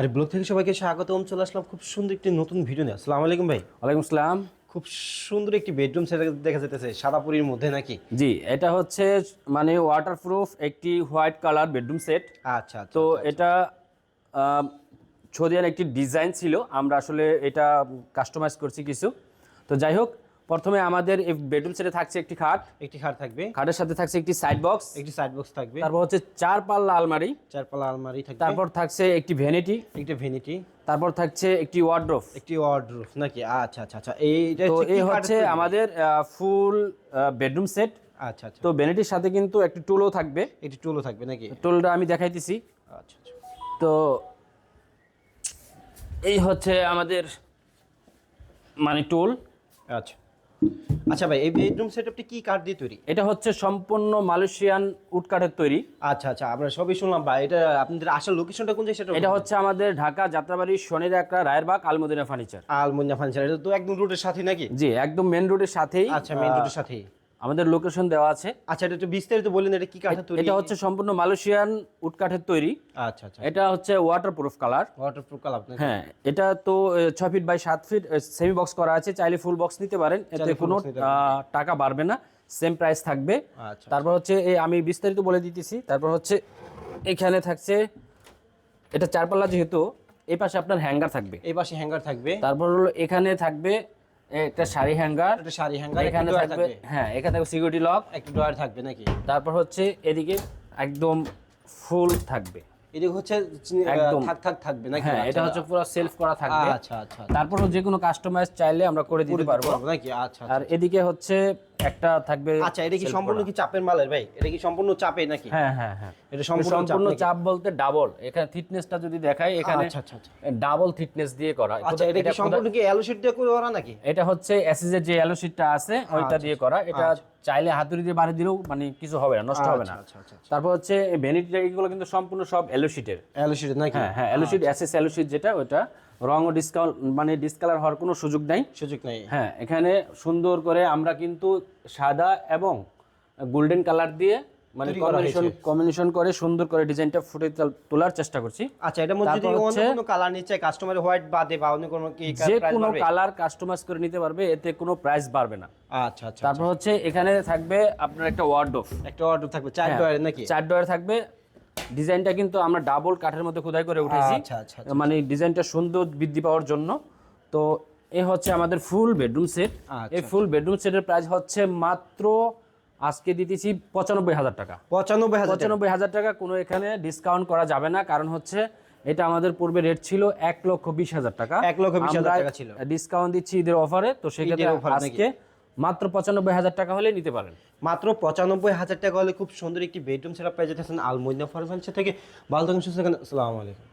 আর blog থেকে সবাইকে স্বাগতম চলে আসলাম খুব সুন্দর একটি নতুন ভিডিও নিয়ে। আসসালামু আলাইকুম ভাই। ওয়ালাইকুম আসসালাম। খুব সুন্দর একটি বেডরুম সেট দেখা যেতেছে সাদাপুরির মধ্যে নাকি? জি এটা হচ্ছে মানে ওয়াটারপ্রুফ একটি হোয়াইট কালার বেডরুম সেট আচ্ছা আচ্ছা তো এটা ছদিয়ার একটি ডিজাইন ছিল। আমরা আসলে এটা কাস্টমাইজ করছি কিছু। তো যাই হোক প্রথমে আমাদের এই বেডরুম সেটে থাকছে একটি খাট। একটি খাট থাকবে। খাটের সাথে থাকছে একটি সাইড বক্স একটি সাইড বক্স থাকবে। তারপর হচ্ছে চার পাল্লা আলমারি। চারপালা আলমারি থাকবে। তারপর থাকছে একটি ভ্যানিটি একটি ভেনিটি তারপর থাকছে একটি ওয়ার্ড্রোফ একটি ওয়ার্ডরোব নাকি? আচ্ছা আচ্ছা আচ্ছা। এইটা তো এই হচ্ছে আমাদের ফুল বেডরুম সেট আচ্ছা আচ্ছা। তো ভ্যানিটির সাথে কিন্তু একটি টুলও থাকবে। একটি টুলও থাকবে নাকি? টুলটা আমি দেখাইতেছি। আচ্ছা আচ্ছা। তো এই হচ্ছে আমাদের মানে টুল আচ্ছা। আচ্ছা ভাই এই বেডরুম সেটআপটি কি কাঠ দিয়ে তৈরি? এটা হচ্ছে সম্পূর্ণ মালয়েশিয়ান উড কাঠের তৈরি। আচ্ছা আচ্ছা আমরা সবই শুনলাম ভাই এটা আপনাদের আসল লোকেশনটা কোন সেটা এটা হচ্ছে আমাদের ঢাকা যাত্রাবাড়ি শনির একটা রায়েরবাগ আলমদিনা ফার্নিচার আলমদিনা ফার্নিচার এটা তো একদম রোডের সাথে নাকি? জি একদম মেন রোডের সাথেই আচ্ছা মেইন রোডের সাথেই। আমাদের লোকেশন দেওয়া আছে। আচ্ছা এটা একটু বিস্তারিত বললেন এটা কি কাঠের তৈরি? এটা হচ্ছে সম্পূর্ণ মালয়েশিয়ান উড কাঠের তৈরি। আচ্ছা আচ্ছা। এটা হচ্ছে ওয়াটারপ্রুফ কালার ওয়াটারপ্রুফ কালার হ্যাঁ এটা তো এ, ছয় ফিট বাই সাত ফিট সেমি বক্স করা আছে। চাইলে ফুল বক্স নিতে পারেন। এতে কোনো টাকা বাড়বে না। সেম প্রাইস থাকবে। আচ্ছা। তারপর হচ্ছে এই আমি বিস্তারিত বলে দিতেছি। তারপর হচ্ছে এখানে থাকছে এটা চারপাল্লা যেহেতু এই পাশে আপনার হ্যাঙ্গার থাকবে। এই পাশে হ্যাঙ্গার থাকবে। তারপর হলো এখানে থাকবে একটা শাড়ি হ্যাঙ্গার এটা শাড়ি হ্যাঙ্গার এখানে থাকবে থাকবে। হ্যাঁ এখানে থাকবে সিকিউরিটি লক একটা ড্রয়ার থাকবে নাকি? তারপর হচ্ছে এদিকে একদম ফুল থাকবে। এদিকে হচ্ছে একদম। থাক থাক থাকবে নাকি? হ্যাঁ এটা হচ্ছে পুরো সেলফ করা থাকবে। আচ্ছা আচ্ছা তারপর যে কোনো কাস্টমাইজ চাইলে আমরা করে দিতে পারব। নাকি? আচ্ছা। আর এদিকে হচ্ছে একটা থাকবে আচ্ছা এটা কি সম্পূর্ণ কি চাপের মালের ভাই? এটা কি সম্পূর্ণ চাপে নাকি? হ্যাঁ হ্যাঁ হ্যাঁ। এটা সম্পূর্ণ চাপ বলতে ডাবল এখানে থিকনেসটা যদি দেখাই এখানে আচ্ছা আচ্ছা আচ্ছা। ডাবল থিকনেস দিয়ে করা। আচ্ছা এটা কি সম্পূর্ণ কি অ্যালো শিট দিয়ে করে নাকি? এটা হচ্ছে এসএস এর যে অ্যালো শিটটা আছে ওইটা আচ্ছা, দিয়ে করা। এটা চাইলে হাতুড়ি দিয়ে বাড়ি দিলেও মানে কিছু হবে না নষ্ট হবে না। আচ্ছা আচ্ছা আচ্ছা তারপর হচ্ছে ভ্যানিটি এগুলো কিন্তু সম্পূর্ণ সব অ্যালো শিটের অ্যালো শিট নাকি? হ্যাঁ হ্যাঁ অ্যালো শিট এসএস অ্যালো শিট যেটা ওটা রং ও ডিসকাউন্ট মানে ডিসকালার হওয়ার কোনো সুযোগ নাই। সুযোগ নাই। হ্যাঁ এখানে সুন্দর করে আমরা কিন্তু সাদা এবং গোল্ডেন কালার দিয়ে মানে কম্বিনেশন কম্বিনেশন করে সুন্দর করে ডিজাইনটা ফুটে তোলার চেষ্টা করছি। আচ্ছা এটার মধ্যে যদি অন্য কোনো কালার নিচে কাস্টমার হোয়াইট বাদে বা অন্য কোনো কি যে কোনো কালার কাস্টমাইজ করে নিতে পারবে এতে কোনো প্রাইস বাড়বে না। আচ্ছা আচ্ছা তারপর হচ্ছে এখানে থাকবে আপনার একটা ওয়ার্ডোফ একটা অর্ডার থাকবে চার হ্যাঁ। ডয়ারের নাকি? চার ডয়ার থাকবে ডিজাইনটা কিন্তু আমরা ডাবল কাঠের মধ্যে খোদাই করে উঠেছি। আচ্ছা আচ্ছা মানে ডিজাইনটা সুন্দর বৃদ্ধি পাওয়ার জন্য। তো এ হচ্ছে আমাদের ফুল বেডরুম সেট আচ্ছা, এই ফুল বেডরুম সেটের প্রাইস হচ্ছে মাত্র আজকে দিতেছি পঁচানব্বই হাজার টাকা। পঁচানব্বই। পঁচানব্বই হাজার টাকা কোনো এখানে ডিসকাউন্ট করা যাবে না কারণ হচ্ছে এটা আমাদের পূর্বে রেট ছিল এক লক্ষ বিশ হাজার টাকা। এক লক্ষ বিশ হাজার টাকা ছিল। ডিসকাউন্ট দিচ্ছি ঈদের অফারে তো সেক্ষেত্রে আজকে মাত্র পঁচানব্বই হাজার টাকা হলে নিতে পারেন। মাত্র পঁচানব্বই হাজার টাকা হলে খুব সুন্দর একটি বেডরুম সেটা পেয়ে যেতেছেন আলমদিনা ফার্নিচার থেকে। ভালো সুস্থ আসসালামু আলাইকুম।